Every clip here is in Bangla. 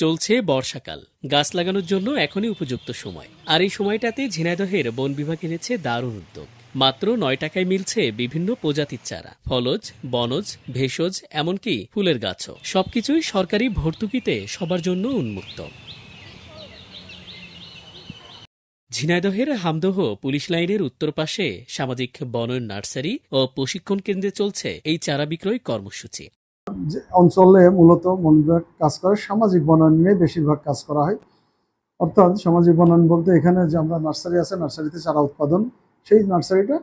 চলছে বর্ষাকাল। গাছ লাগানোর জন্য এখনই উপযুক্ত সময়। আর এই সময়টাতে ঝিনাইদহের বন বিভাগ এনেছে দারুণ উদ্যোগ। মাত্র নয় টাকায় মিলছে বিভিন্ন প্রজাতির চারা। ফলজ, বনজ, ভেষজ, এমনকি ফুলের গাছও। সবকিছুই সরকারি ভর্তুকিতে সবার জন্য উন্মুক্ত। ঝিনাইদহের হামদহ পুলিশ লাইনের উত্তর পাশে সামাজিক বনয়ন নার্সারি ও প্রশিক্ষণ কেন্দ্রে চলছে এই চারা বিক্রয় কর্মসূচি। অঞ্চলে মূলত বন বিভাগ কাজ করে, সামাজিক বনায়ন নিয়ে বেশিরভাগ কাজ করা হয়। অর্থাৎ সামাজিক বনায়ন বলতে এখানে যে আমরা নার্সারি আছে, নার্সারিতে চারা উৎপাদন, সেই নার্সারিটা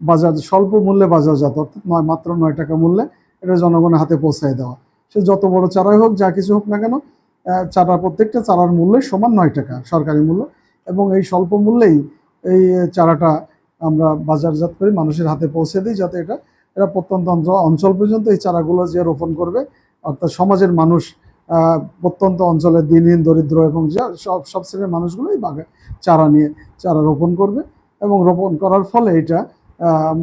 বাজার, স্বল্প মূল্যে বাজারজাত, অর্থাৎ নয় মাত্র নয় টাকা মূল্যে এটা জনগণের হাতে পৌঁছায় দেওয়া। সে যত বড় চারাই হোক, যা কিছু হোক না কেন চারা প্রত্যেকটা চারার মূল্য সমান নয় টাকা সরকারি মূল্য। এবং এই স্বল্প মূল্যেই এই চারাটা আমরা বাজারজাত করে, মানুষের হাতে পৌঁছে দিই যাতে এটা এরা প্রত্যন্ত অঞ্চল অঞ্চল পর্যন্ত এই চারাগুলো যে রোপণ করবে, অর্থাৎ সমাজের মানুষ প্রত্যন্ত অঞ্চলের দিনহীন, দরিদ্র এবং সব সব শ্রেণির মানুষগুলো এই বাগা চারা নিয়ে চারা রোপণ করবে এবং রোপণ করার ফলে এটা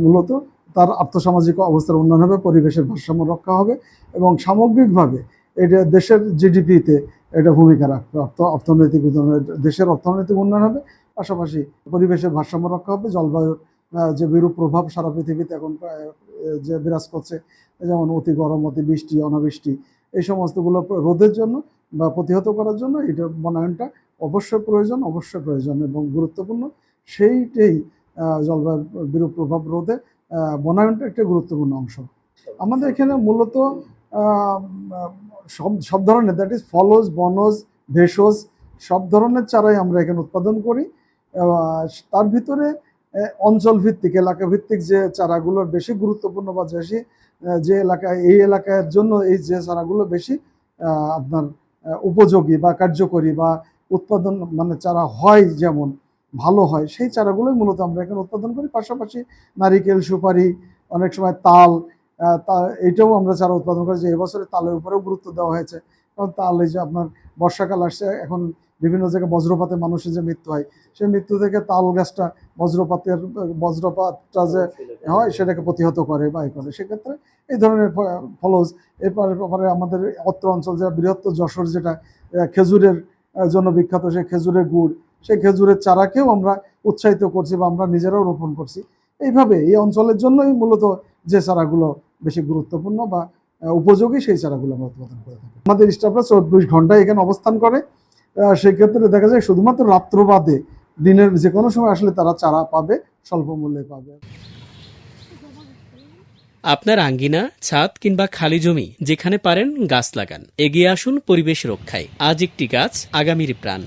মূলত তার আর্থসামাজিক অবস্থার উন্নয়ন হবে, পরিবেশের ভারসাম্য রক্ষা হবে এবং সামগ্রিকভাবে এটা দেশের জিডিপিতে এটা ভূমিকা রাখবে। অর্থ, অর্থনৈতিক দেশের অর্থনৈতিক উন্নয়ন হবে, পাশাপাশি পরিবেশের ভারসাম্য রক্ষা হবে, জলবায়ুর যে বিরূপ প্রভাব সারা পৃথিবীতে এখন যে বিরাজ করছে যেমন অতি গরম অতি বৃষ্টি অনাবৃষ্টি এই সমস্তগুলো রোধের জন্য বা প্রতিহত করার জন্য এটা বনায়নটা অবশ্যই প্রয়োজন অবশ্যই প্রয়োজন এবং গুরুত্বপূর্ণ। সেইটাই আহ, জলবায়ুর বিরূপ প্রভাব রোধে বনায়নটা একটা গুরুত্বপূর্ণ অংশ। আমাদের এখানে মূলত সব সব ধরনের দ্যাট ইজ ফলজ বনজ ভেষজ সব ধরনের চারাই আমরা এখানে উৎপাদন করি। তার ভিতরে অঞ্চল ভিত্তিক এলাকা ভিত্তিক যে চারাগুলোর বেশি গুরুত্বপূর্ণ বা বেশি যে এলাকায়, এই এলাকার জন্য এই যে চারাগুলো বেশি আপনার উপযোগী বা কার্যকরী বা উৎপাদন মানে চারা হয় যেমন, ভালো হয়, সেই চারাগুলোই মূলত আমরা এখানে উৎপাদন করি। পাশাপাশি নারিকেল, সুপারি, অনেক সময় তাল এইটাও আমরা চারা উৎপাদন করেছি এবছরে তালের উপরেও গুরুত্ব দেওয়া হয়েছে। কারণ তাল এই যে আপনার বর্ষাকাল আসছে, এখন বিভিন্ন জায়গায় বজ্রপাতে মানুষের যে মৃত্যু হয়, সেই মৃত্যু থেকে তাল গাছটা বজ্রপাতের, বজ্রপাতটা যে হয়, সেটাকে প্রতিহত করে বা এ করে। সেক্ষেত্রে এই ধরনের ফলজ এরপরে পরে আমাদের অত্র অঞ্চল যেটা, বৃহত্তর যশোর যেটা খেজুরের জন্য বিখ্যাত সেই খেজুরের গুড়, সেই খেজুরের চারাকেও আমরা উৎসাহিত করছি বা আমরা নিজেরাও রোপণ করছি। এইভাবে এই অঞ্চলের জন্যই মূলত যে চারাগুলো বেশি গুরুত্বপূর্ণ বা উপযোগী সেই চারাগুলো আমরা উৎপাদন করে থাকি। আমাদের স্টাফরা চব্বিশ ঘন্টায় এখানে অবস্থান করে। সেক্ষেত্রে দেখা যায় শুধুমাত্র রাত্র বাদে দিনের যে কোনো সময় আসলে তারা চারা পাবে, স্বল্প মূল্যে পাবে। আপনার আঙ্গিনা, ছাদ কিংবা খালি জমি, যেখানে পারেন গাছ লাগান। এগিয়ে আসুন পরিবেশ রক্ষায়। আজ একটি গাছ, আগামীর প্রাণ।